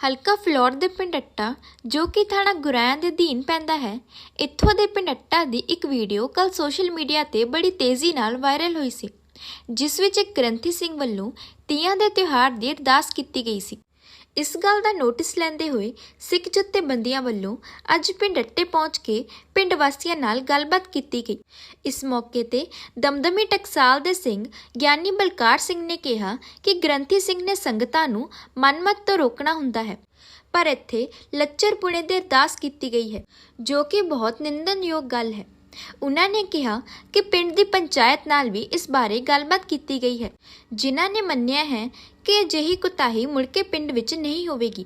ਹਲਕਾ ਫਲੋਰ ਦੇ ਪਿੰਡ ਅੱਟਾ, ਜੋ ਕਿ ਥਾਣਾ ਗੁਰਾਇਆਂ ਦੇ ਅਧੀਨ ਪੈਂਦਾ ਹੈ, ਇੱਥੋਂ ਦੇ ਪਿੰਡ ਅੱਟਾ ਦੀ ਇੱਕ ਵੀਡੀਓ ਕੱਲ ਸੋਸ਼ਲ ਮੀਡੀਆ ਤੇ ਬੜੀ ਤੇਜ਼ੀ ਨਾਲ ਵਾਇਰਲ ਹੋਈ ਸੀ, ਜਿਸ ਵਿੱਚ ਇੱਕ ਗ੍ਰੰਥੀ ਸਿੰਘ ਵੱਲੋਂ ਤੀਆਂ ਦੇ ਤਿਉਹਾਰ ਦੀ ਅਰਦਾਸ ਕੀਤੀ ਗਈ ਸੀ। ਇਸ ਗੱਲ ਦਾ ਨੋਟਿਸ ਲੈਂਦੇ ਹੋਏ ਸਿੱਖ ਜਥੇਬੰਦੀਆਂ ਵੱਲੋਂ ਅੱਜ ਪਿੰਡ ਅੱਟੇ ਪਹੁੰਚ ਕੇ ਪਿੰਡ ਵਾਸੀਆਂ ਨਾਲ ਗੱਲਬਾਤ ਕੀਤੀ ਗਈ। ਇਸ ਮੌਕੇ ਤੇ ਦਮਦਮੀ ਟਕਸਾਲ ਦੇ ਸਿੰਘ ਗਿਆਨੀ ਬਲਕਾਰ ਸਿੰਘ ਨੇ ਕਿਹਾ ਕਿ ਗ੍ਰੰਥੀ ਸਿੰਘ ਨੇ ਸੰਗਤਾਂ ਨੂੰ ਮਨਮਤ ਤੋਂ ਰੋਕਣਾ ਹੁੰਦਾ ਹੈ, ਪਰ ਇੱਥੇ ਲੱਚਰਪੁਣੇ ਦੀ ਅਰਦਾਸ ਕੀਤੀ ਗਈ ਹੈ, ਜੋ ਕਿ ਬਹੁਤ ਨਿੰਦਨਯੋਗ ਗੱਲ ਹੈ। ਉਨ੍ਹਾਂ ਨੇ ਕਿਹਾ ਕਿ ਪਿੰਡ ਦੀ ਪੰਚਾਇਤ ਨਾਲ ਵੀ ਇਸ ਬਾਰੇ ਗੱਲਬਾਤ ਕੀਤੀ ਗਈ ਹੈ, ਜਿਨ੍ਹਾਂ ਨੇ ਮੰਨਿਆ ਹੈ ਕਿ ਅਜਿਹੀ ਕੁਤਾਹੀ ਮੁੜ ਕੇ ਪਿੰਡ ਵਿੱਚ ਨਹੀਂ ਹੋਵੇਗੀ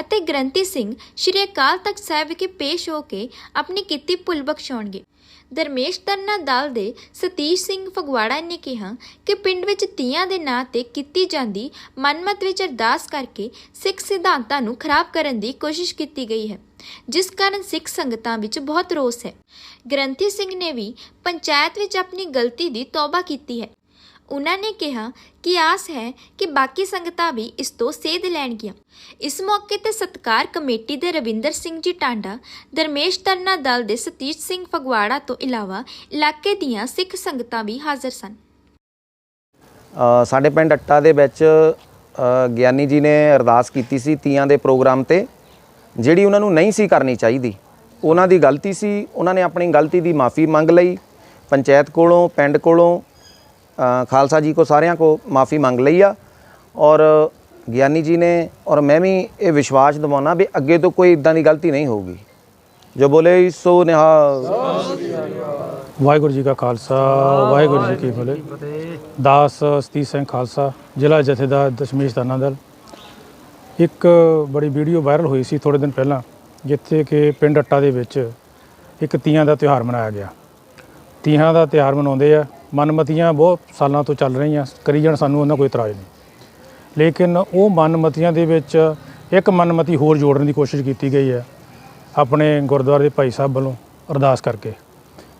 ਅਤੇ ਗ੍ਰੰਥੀ ਸਿੰਘ ਸ਼੍ਰੀ ਅਕਾਲ ਤਖਤ ਸਾਹਿਬ ਵਿਖੇ ਪੇਸ਼ ਹੋ ਕੇ ਆਪਣੀ ਕੀਤੀ ਭੁੱਲ ਬਖਸ਼ਾਉਣਗੇ। ਦਰਮੇਸ਼ ਤਰਨਾ ਦਲ ਦੇ ਸਤੀਸ਼ ਸਿੰਘ ਫਗਵਾੜਾ ਨੇ ਕਿਹਾ ਕਿ ਪਿੰਡ ਵਿੱਚ ਤੀਆਂ ਦੇ ਨਾਂ ਤੇ ਕੀਤੀ ਜਾਂਦੀ ਮਨਮਤ ਵਿੱਚ ਅਰਦਾਸ ਕਰਕੇ ਸਿੱਖ ਸਿਧਾਂਤਾਂ ਨੂੰ ਖਰਾਬ ਕਰਨ ਦੀ ਕੋਸ਼ਿਸ਼ ਕੀਤੀ ਗਈ ਹੈ। ਜਿਸ ਕਾਰਨ ਸਿੱਖ ਸੰਗਤਾਂ ਵਿੱਚ ਬਹੁਤ ਰੋਸ ਹੈ। ਗ੍ਰੰਥੀ ਸਿੰਘ ਨੇ ਵੀ ਪੰਚਾਇਤ ਵਿੱਚ ਆਪਣੀ ਗਲਤੀ ਦੀ ਤੌਬਾ ਕੀਤੀ ਹੈ। ਉਨ੍ਹਾਂ ਨੇ ਕਿਹਾ ਕਿ ਆਸ ਹੈ ਕਿ ਬਾਕੀ ਸੰਗਤਾਂ ਵੀ ਇਸ ਤੋਂ ਸੇਧ ਲੈਣਗੀਆਂ। ਇਸ ਮੌਕੇ ਤੇ ਸਤਕਾਰ ਕਮੇਟੀ ਦੇ ਰਵਿੰਦਰ ਸਿੰਘ ਜੀ ਟਾਂਡਾ, ਦਰਮੇਸ਼ ਤਰਨਾ ਦਲ ਦੇ ਸਤੀਸ਼ ਸਿੰਘ ਫਗਵਾੜਾ ਤੋਂ ਇਲਾਵਾ ਇਲਾਕੇ ਦੀਆਂ ਸਿੱਖ ਸੰਗਤਾਂ ਵੀ ਹਾਜ਼ਰ ਸਨ। ਸਾਡੇ ਪਿੰਡ ਅੱਟਾ ਦੇ ਵਿੱਚ ਗਿਆਨੀ ਜੀ ਨੇ ਅਰਦਾਸ ਕੀਤੀ ਸੀ ਤੀਆਂ ਦੇ ਪ੍ਰੋਗਰਾਮ ਤੇ। ਜਿਹੜੀ ਉਹਨਾਂ ਨੂੰ ਨਹੀਂ ਸੀ ਕਰਨੀ ਚਾਹੀਦੀ। ਉਹਨਾਂ ਦੀ ਗਲਤੀ ਸੀ, ਉਹਨਾਂ ਨੇ ਆਪਣੀ ਗਲਤੀ ਦੀ ਮਾਫੀ ਮੰਗ ਲਈ। ਪੰਚਾਇਤ ਕੋਲੋਂ, ਪਿੰਡ ਕੋਲੋਂ ਖਾਲਸਾ ਜੀ ਕੋ, ਸਾਰਿਆਂ ਕੋ ਮਾਫੀ ਮੰਗ ਲਈ ਆ। ਔਰ ਗਿਆਨੀ ਜੀ ਨੇ, ਔਰ ਮੈਂ ਵੀ ਇਹ ਵਿਸ਼ਵਾਸ ਦਿਵਾਉਣਾ ਵੀ ਅੱਗੇ ਤੋਂ ਕੋਈ ਇਦਾਂ ਦੀ ਗਲਤੀ ਨਹੀਂ ਹੋਊਗੀ। ਜੋ ਬੋਲੇ, ਸੋ ਨਿਹਾ ਵਾਹਿਗੁਰੂ ਜੀ ਕਾ ਖਾਲਸਾ, ਵਾਹਿਗੁਰੂ ਜੀ ਕੀ ਫਤਿਹ। ਦਾਸ ਸਤੀਸ਼ ਸਿੰਘ ਖਾਲਸਾ, ਜ਼ਿਲ੍ਹਾ ਜਥੇਦਾਰ ਦਸ਼ਮੇਸ਼ ਦਾਨਾ ਦਲ। ਇੱਕ ਬੜੀ ਵੀਡੀਓ ਵਾਇਰਲ ਹੋਈ ਸੀ ਥੋੜੇ ਦਿਨ ਪਹਿਲਾਂ, ਜਿੱਥੇ ਕਿ ਪਿੰਡ ਅੱਟਾ ਦੇ ਵਿੱਚ ਇੱਕ ਤੀਆਂ ਦਾ ਤਿਉਹਾਰ ਮਨਾਇਆ ਗਿਆ। ਤੀਆਂ ਦਾ ਤਿਉਹਾਰ ਮਨਾਉਂਦੇ ਆ, ਮਨਮਤੀਆਂ ਬਹੁਤ ਸਾਲਾਂ ਤੋਂ ਚੱਲ ਰਹੀਆਂ, ਕਰੀ ਜਾਣ ਸਾਨੂੰ ਉਹਨਾਂ ਕੋਈ ਇਤਰਾਜ਼ ਨਹੀਂ। ਲੇਕਿਨ ਉਹ ਮਨਮਤੀਆਂ ਦੇ ਵਿੱਚ ਇੱਕ ਮਨਮਤੀ ਹੋਰ ਜੋੜਨ ਦੀ ਕੋਸ਼ਿਸ਼ ਕੀਤੀ ਗਈ ਹੈ, ਆਪਣੇ ਗੁਰਦੁਆਰੇ ਦੇ ਭਾਈ ਸਾਹਿਬ ਵੱਲੋਂ ਅਰਦਾਸ ਕਰਕੇ,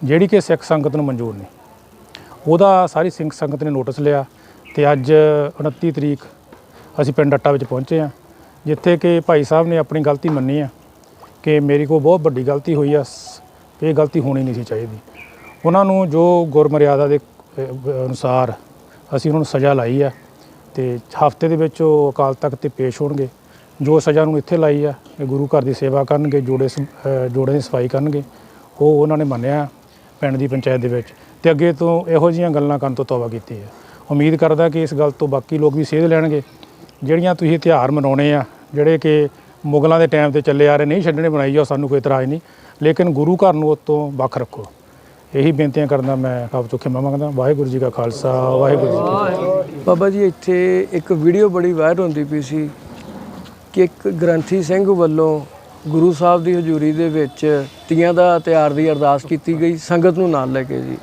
ਜਿਹੜੀ ਕਿ ਸਿੱਖ ਸੰਗਤ ਨੂੰ ਮਨਜ਼ੂਰ ਨਹੀਂ। ਉਹਦਾ ਸਾਰੀ ਸਿੰਘ ਸੰਗਤ ਨੇ ਨੋਟਿਸ ਲਿਆ ਤੇ ਅੱਜ 29 ਤਰੀਕ ਅਸੀਂ ਪਿੰਡ ਅੱਟਾ ਵਿੱਚ ਪਹੁੰਚੇ ਹਾਂ। ਜਿੱਥੇ ਕਿ ਭਾਈ ਸਾਹਿਬ ਨੇ ਆਪਣੀ ਗਲਤੀ ਮੰਨੀ ਆ ਕਿ ਮੇਰੀ ਕੋਲ ਬਹੁਤ ਵੱਡੀ ਗਲਤੀ ਹੋਈ ਆ ਸ- ਇਹ ਗਲਤੀ ਹੋਣੀ ਨਹੀਂ ਸੀ ਚਾਹੀਦੀ। ਉਹਨਾਂ ਨੂੰ ਜੋ ਗੁਰਮਰਿਆਦਾ ਦੇ ਅਨੁਸਾਰ ਅਸੀਂ ਉਹਨਾਂ ਨੂੰ ਸਜ਼ਾ ਲਾਈ ਆ ਤੇ ਹਫ਼ਤੇ ਦੇ ਵਿੱਚ ਉਹ ਅਕਾਲ ਤਖਤ ਤੇ ਪੇਸ਼ ਹੋਣਗੇ। ਜੋ ਸਜ਼ਾ ਨੂੰ ਇੱਥੇ ਲਾਈ ਆ ਇਹ ਗੁਰੂ ਘਰ ਦੀ ਸੇਵਾ ਕਰਨਗੇ ਜੋੜੇ ਸ- ਅ, ਜੋੜੇ ਦੀ ਸਫ਼ਾਈ ਕਰਨਗੇ ਉਹ ਉਹਨਾਂ ਨੇ ਮੰਨਿਆ ਪਿੰਡ ਦੀ ਪੰਚਾਇਤ ਦੇ ਵਿੱਚ। ਤੇ ਅੱਗੇ ਤੋਂ ਇਹੋ ਜਿਹੀਆਂ ਗੱਲਾਂ ਕਰਨ ਤੋਂ ਤੌਬਾ ਕੀਤੀ ਹੈ ਉਮੀਦ ਕਰਦਾ ਕਿ ਇਸ ਗੱਲ ਤੋਂ ਬਾਕੀ ਲੋਕ ਵੀ ਸੇਧ ਲੈਣਗੇ। ਜਿਹੜੀਆਂ ਤੁਸੀਂ ਤਿਉਹਾਰ ਮਨਾਉਣੇ ਆ, ਜਿਹੜੇ ਕਿ ਮੁਗਲਾਂ ਦੇ ਟਾਈਮ ਤੇ ਚੱਲੇ ਆ ਰਹੇ, ਨਹੀਂ ਛੱਡਣੇ ਬਣਾਈ ਜਾਓ, ਸਾਨੂੰ ਕੋਈ ਇਤਰਾਜ਼ ਨਹੀਂ। ਲੇਕਿਨ ਗੁਰੂ ਘਰ ਨੂੰ ਉਸ ਵੱਖ ਰੱਖੋ। ਇਹੀ ਬੇਨਤੀਆਂ ਕਰਦਾ ਮੈਂ ਆਪ ਤੋਂ ਖਿਮਾ ਮੰਗਦਾ। ਵਾਹਿਗੁਰੂ ਜੀ ਕਾ ਖਾਲਸਾ, ਵਾਹਿਗੁਰੂ ਜੀ ਕੀ ਫਤਿਹ। ਬਾਬਾ ਜੀ, ਇੱਥੇ ਇੱਕ ਵੀਡੀਓ ਬੜੀ ਵਾਇਰਲ ਹੁੰਦੀ ਪਈ ਸੀ ਕਿ ਇੱਕ ਗ੍ਰੰਥੀ ਸਿੰਘ ਵੱਲੋਂ ਗੁਰੂ ਸਾਹਿਬ ਦੀ ਹਜ਼ੂਰੀ ਦੇ ਵਿੱਚ ਤੀਆਂ ਦਾ ਤਿਉਹਾਰ ਦੀ ਅਰਦਾਸ ਕੀਤੀ ਗਈ, ਸੰਗਤ ਨੂੰ ਨਾਲ ਲੈ ਕੇ ਜੀ।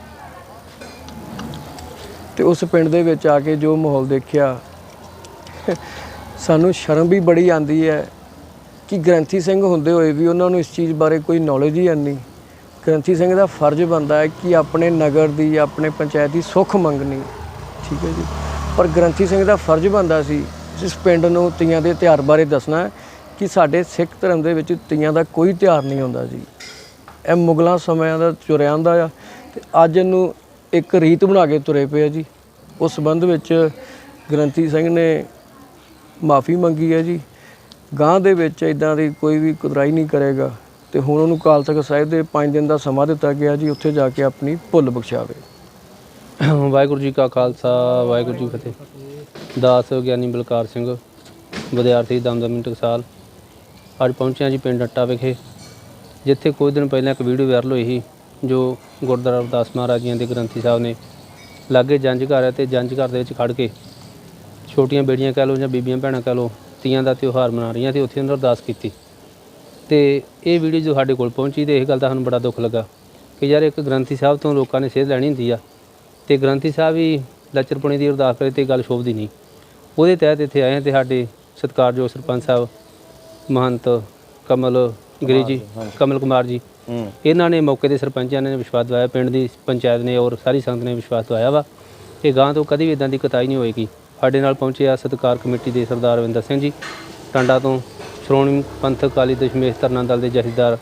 ਤੇ ਉਸ ਪਿੰਡ ਦੇ ਵਿੱਚ ਆ ਕੇ ਜੋ ਮਾਹੌਲ ਦੇਖਿਆ ਸਾਨੂੰ ਸ਼ਰਮ ਵੀ ਬੜੀ ਆਂਦੀ ਹੈ ਕਿ ਗ੍ਰੰਥੀ ਸਿੰਘ ਹੁੰਦੇ ਹੋਏ ਵੀ ਉਹਨਾਂ ਨੂੰ ਇਸ ਚੀਜ਼ ਬਾਰੇ ਕੋਈ ਨੌਲੇਜ ਹੀ ਨਹੀਂ। ਗ੍ਰੰਥੀ ਸਿੰਘ ਦਾ ਫਰਜ਼ ਬਣਦਾ ਹੈ ਕਿ ਆਪਣੇ ਨਗਰ ਦੀ, ਆਪਣੇ ਪੰਚਾਇਤ ਦੀ ਸੁੱਖ ਮੰਗਣੀ। ਠੀਕ ਹੈ ਜੀ। ਪਰ ਗ੍ਰੰਥੀ ਸਿੰਘ ਦਾ ਫਰਜ਼ ਬਣਦਾ ਸੀ, ਇਸ ਪਿੰਡ ਨੂੰ ਤੀਆਂ ਦੇ ਤਿਉਹਾਰ ਬਾਰੇ ਦੱਸਣਾ ਕਿ ਸਾਡੇ ਸਿੱਖ ਧਰਮ ਦੇ ਵਿੱਚ ਤੀਆਂ ਦਾ ਕੋਈ ਤਿਉਹਾਰ ਨਹੀਂ ਹੁੰਦਾ ਜੀ ਇਹ ਮੁਗਲਾਂ ਸਮਿਆਂ ਦਾ ਤੁਰਿਆ ਆਂਦਾ ਆ ਤੇ ਅੱਜ ਇਹਨੂੰ ਇੱਕ ਰੀਤ ਬਣਾ ਕੇ ਤੁਰੇ ਪਏ ਆ ਜੀ। ਉਸ ਸੰਬੰਧ ਵਿੱਚ ਗ੍ਰੰਥੀ ਸਿੰਘ ਨੇ ਮਾਫੀ ਮੰਗੀ ਹੈ ਜੀ। ਗਾਂ ਦੇ ਵਿੱਚ ਇਦਾਂ ਦੀ ਕੋਈ ਵੀ ਕੁਦਰਾਈ ਨਹੀਂ ਕਰੇਗਾ। ਤੇ ਹੁਣ ਉਹਨੂੰ ਕਾਲ ਤਖਤ ਸਾਹਿਬ ਦੇ 5 ਦਿਨ ਦਾ ਸਮਾਂ ਦਿੱਤਾ ਗਿਆ ਜੀ, ਉੱਥੇ ਜਾ ਕੇ ਆਪਣੀ ਭੁੱਲ ਬਖਸ਼ਾਵੇ। ਵਾਹਿਗੁਰੂ ਜੀ ਕਾ ਖਾਲਸਾ, ਵਾਹਿਗੁਰੂ ਜੀ ਫਤਿਹ। ਦਾਸ ਗਿਆਨੀ ਬਲਕਾਰ ਸਿੰਘ, ਵਿਦਿਆਰਥੀ ਦਮਦਮੀ ਟਕਸਾਲ, ਅੱਜ ਪਹੁੰਚਿਆ ਜੀ ਪਿੰਡ ਅੱਟਾ ਵਿਖੇ। ਜਿੱਥੇ ਕੁਝ ਦਿਨ ਪਹਿਲਾਂ ਇੱਕ ਵੀਡੀਓ ਵਾਇਰਲ ਹੋਈ ਸੀ, ਜੋ ਗੁਰਦੁਆਰਾ ਅਰਦਾਸ ਮਹਾਰਾਜ ਜੀਆਂ ਦੇ ਗ੍ਰੰਥੀ ਸਾਹਿਬ ਨੇ ਲਾਗੇ ਜੰਜ ਘਰ ਹੈ ਤੇ ਜੰਜ ਘਰ ਦੇ ਵਿੱਚ ਖੜ ਕੇ ਛੋਟੀਆਂ ਬੇੜੀਆਂ ਕਹਿ ਲਓ ਜਾਂ ਬੀਬੀਆਂ ਭੈਣਾਂ ਕਹਿ ਲਓ ਤੀਆਂ ਦਾ ਤਿਉਹਾਰ ਮਨਾ ਰਹੀਆਂ ਤੇ ਉੱਥੇ ਉਹਨਾਂ ਅਰਦਾਸ ਕੀਤੀ। ਤੇ ਇਹ ਵੀਡੀਓ ਜੋ ਸਾਡੇ ਕੋਲ ਪਹੁੰਚੀ ਤੇ ਇਹ ਗੱਲ ਦਾ ਸਾਨੂੰ ਬੜਾ ਦੁੱਖ ਲੱਗਾ ਕਿ ਯਾਰ ਇੱਕ ਗ੍ਰੰਥੀ ਸਾਹਿਬ ਤੋਂ ਲੋਕਾਂ ਨੇ ਸੇਧ ਲੈਣੀ ਹੁੰਦੀ ਆ ਤੇ ਗ੍ਰੰਥੀ ਸਾਹਿਬ ਵੀ ਲੱਚਰਪੁਣੇ ਦੀ ਅਰਦਾਸ ਕਰੇ ਤੇ ਗੱਲ ਸ਼ੋਭਦੀ ਨਹੀਂ। ਉਹਦੇ ਤਹਿਤ ਇੱਥੇ ਆਏ ਤੇ ਸਾਡੇ ਸਤਿਕਾਰਯੋਗ ਸਰਪੰਚ ਸਾਹਿਬ ਮਹੰਤ ਕਮਲ ਗਿਰੀ ਜੀ ਕਮਲ ਕੁਮਾਰ ਜੀ। ਇਹਨਾਂ ਨੇ ਮੌਕੇ ਦੇ ਸਰਪੰਚਾਂ ਨੇ ਵਿਸ਼ਵਾਸ ਦਿਵਾਇਆ ਪਿੰਡ ਦੀ ਪੰਚਾਇਤ ਨੇ ਔਰ ਸਾਰੀ ਸੰਗਤ ਨੇ ਵਿਸ਼ਵਾਸ ਦਿਵਾਇਆ ਵਾ। ਕਿ ਗਾਂ ਤੋਂ ਕਦੀ ਵੀ ਇਦਾਂ ਦੀ ਕਤਾਈ ਨਹੀਂ ਹੋਏਗੀ। ਸਾਡੇ ਨਾਲ ਪਹੁੰਚੇ ਆ ਸਤਿਕਾਰ ਕਮੇਟੀ ਦੇ ਸਰਦਾਰ ਰਵਿੰਦਰ ਸਿੰਘ ਜੀ, ਟਾਂਡਾ ਤੋਂ ਸ਼੍ਰੋਮਣੀ ਪੰਥਕ ਅਕਾਲੀ ਦਸ਼ਮੇਸ਼ ਧਰਨਾ ਦਲ ਦੇ ਜਥੇਦਾਰ